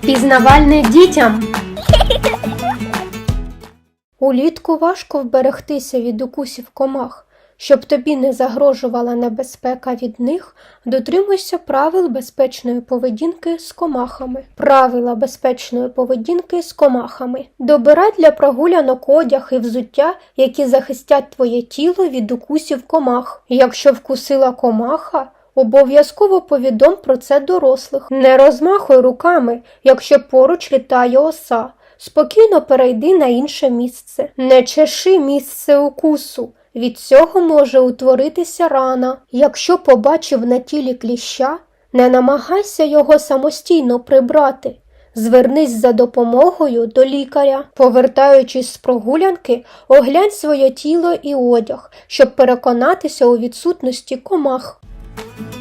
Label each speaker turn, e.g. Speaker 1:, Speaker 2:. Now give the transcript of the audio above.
Speaker 1: Пізнавальне дітям. Улітку важко вберегтися від укусів комах. Щоб тобі не загрожувала небезпека від них, дотримуйся правил безпечної поведінки з комахами. Правила безпечної поведінки з комахами. Добирай для прогулянок одяг і взуття, які захистять твоє тіло від укусів комах. Якщо вкусила комаха, Обов'язково повідом про це дорослих. Не розмахуй руками, якщо поруч літає оса. Спокійно перейди на інше місце. Не чеши місце укусу. Від цього може утворитися рана. Якщо побачив на тілі кліща, не намагайся його самостійно прибрати. Звернись за допомогою до лікаря. Повертаючись з прогулянки, оглянь своє тіло і одяг, щоб переконатися у відсутності комах. Thank you.